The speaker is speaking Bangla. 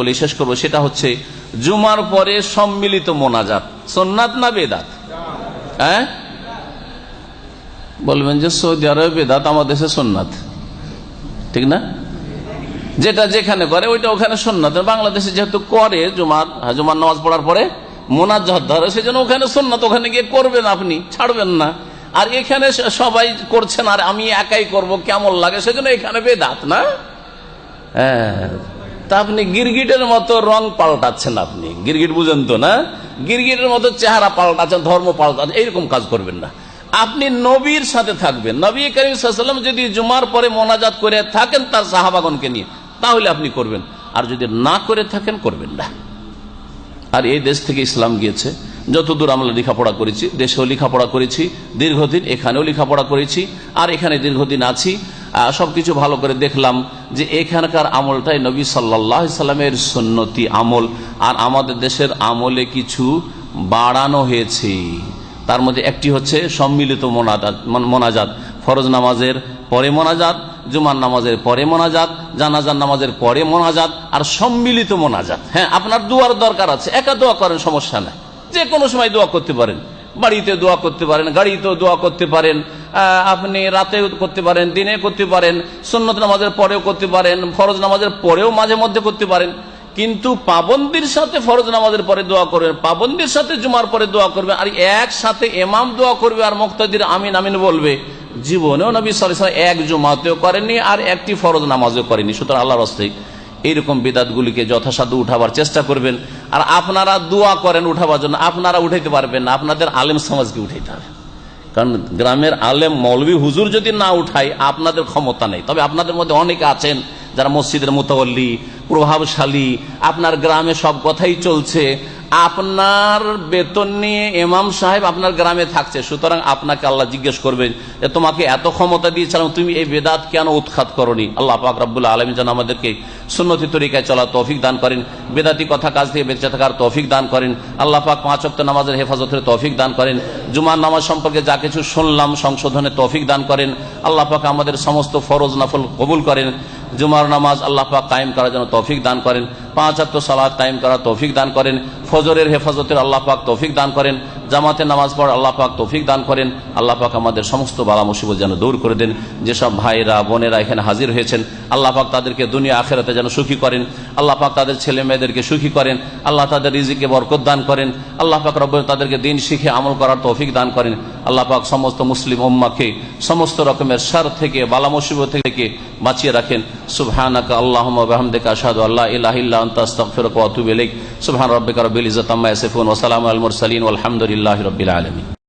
বলে শেষ করব সেটা হচ্ছে জুমার পরে সম্মিলিত মোনাজাত সোননাথ না বেদাত? হ্যাঁ? বলবেন যে সৌদি আরবে বেদাত আমার দেশে সোননাথ ঠিক না? যেটা যেখানে করে ওইটা ওখানে সোননাথ বাংলাদেশে যেহেতু করে জুমার হ্যাঁ, জুমার নামাজ পড়ার পরে মোনাজাত ধরে সেই জন্য ওখানে সোননাথ ওখানে গিয়ে করবেন আপনি ছাড়বেন না। আর এখানে সবাই করছেন আর আমি একাই করব কেমন লাগে সেজন্য এখানে বেদাত না? হ্যাঁ। তা আপনি গিরগিটের মতো রং পাল্টাচ্ছেন আপনি। গিরগিট বুঝেন তো, না? গিরগিটের মতো চেহারা পাল্টাচ্ছেন, ধর্ম পাল্টাচ্ছেন, এইরকম কাজ করবেন না। আপনি নবীর সাথে থাকবেন। নবী করিম যদি জুমার পরে মোনাজাত করে থাকেন তার সাহাবাগনকে নিয়ে, তাহলে আপনি করবেন। আর যদি না করে থাকেন, করবেন না। আর এই দেশ থেকে ইসলাম গিয়েছে। যতদূর আমরা লেখাপড়া করেছি, দেশেও লেখাপড়া করেছি, দীর্ঘদিন এখানেও লেখাপড়া করেছি, আর এখানে দীর্ঘদিন আছি। সব কিছু ভালো করে দেখলাম যে এখানকার আমলটাই নবী সাল্লাহ সাল্লামের সন্নতি আমল। আর আমাদের দেশের আমলে কিছু বাড়ানো হয়েছে। তার মধ্যে একটি হচ্ছে সম্মিলিত মোনাজাত মোনাজাত। ফরজ নামাজের পরে মোনাজাত, জুমার নামাজের পরে মোনাজাত, জানাজার নামাজের পরে মোনাজাত আর সম্মিলিত মোনাজাত। হ্যাঁ আপনার দুয়ার দরকার আছে, একা দোয়া করেন সমস্যা নাই। যে কোনো সময় দোয়া করতে পারেন। বাড়িতে দোয়া করতে পারেন, গাড়িতেও দোয়া করতে পারেন আপনি রাতে করতে পারেন, দিনে করতে পারেন সন্ন্যত নামাজের পরেও করতে পারেন, ফরজ নামাজের পরেও মাঝে মধ্যে করতে পারেন। কিন্তু পাবন্দির সাথে ফরজ নামাজের পরে দোয়া করবেন, পাবন্দির সাথে জুমার পরে দোয়া করবেন, আর একসাথে এমাম দোয়া করবে আর মুক্তাদির আমিন আমিন বলবে, জীবনেও নবী সাল এক জুমাতেও করেননি আর একটি ফরজ নামাজও করেনি সুতরাং আল্লাহর হস্তেই এইরকম বিদাতগুলিকে যথাসাধ্য উঠাবার চেষ্টা করবেন। আর আপনারা দোয়া করেন উঠাবার জন্য, আপনারা উঠাইতে পারবেন না, আপনাদের আলেম সমাজকে উঠাইতে হবে। কারণ গ্রামের আলেম, মৌলবী, হুজুর যদি না উঠায়, আপনাদের ক্ষমতা নেই। তবে আপনাদের মধ্যে অনেকে আছেন যারা মসজিদের মোতাবল্লি প্রভাবশালী, আপনার গ্রামে সব কথাই চলছে আপনার বেতন নিয়ে এমাম সাহেব আপনার গ্রামে থাকছে, সুতরাং আপনাকে আল্লাহ জিজ্ঞেস করবেন যে তোমাকে এত ক্ষমতা দিয়েছিলাম, তুমি এই বেদাত কেন উৎখাত করনি? আল্লাহ পাক রব্বুল্লাহ আলমী যেন আমাদেরকে সুন্নতি তরিকায় চলা তৌফিক দান করেন, বেদাতি কথা কাজ থেকে বেঁচে থাকার তৌফিক দান করেন, আল্লাহ পাক পাঁচ অক্ট নামাজের হেফাজতের তৌফিক দান করেন, জুমার নামাজ সম্পর্কে যা কিছু শুনলাম সংশোধনের তৌফিক দান করেন, আল্লাহ পাক আমাদের সমস্ত ফরজ নফল কবুল করেন, জুমার নামাজ আল্লাহ পাক কায়েম করার জন্য তৌফিক দান করেন পাঁচ আত্ম সালাদ কায়েম করার তৌফিক দান করেন, ফজরের হেফাজতের আল্লাহ পাক তৌফিক দান করেন জামাতে নামাজ পড় আল্লাহ পাক তৌফিক দান করেন, আল্লাহ পাক আমাদের সমস্ত বালা মুসিবত যেন দূর করে দেন, যেসব ভাইরা, বোনেরা এখানে হাজির হয়েছেন, আল্লাহ পাক তাদেরকে দুনিয়া আখেরাতে যেন সুখী করেন, আল্লাহ পাক তাদের ছেলে মেয়েদেরকে সুখী করেন, আল্লাহ তাদের রিজিকে বরকত দান করেন, আল্লাহ পাক রব্ব তাদেরকে দিন শিখে আমল করার তৌফিক দান করেন, আল্লাহ পাক সমস্ত মুসলিম উম্মাকে সমস্ত রকমের সার থেকে, বালা মুসিবত থেকে বাঁচিয়ে রাখেন, সুবহানাকা আল্লাহ বিহামদিকা আশহাদু আল্লা ইলাহা أنت أستغفرك وأتوب إليك. سبحان ربك رب العزة عما يصفون وسلام على المرسلين والحمد لله رب العالمين.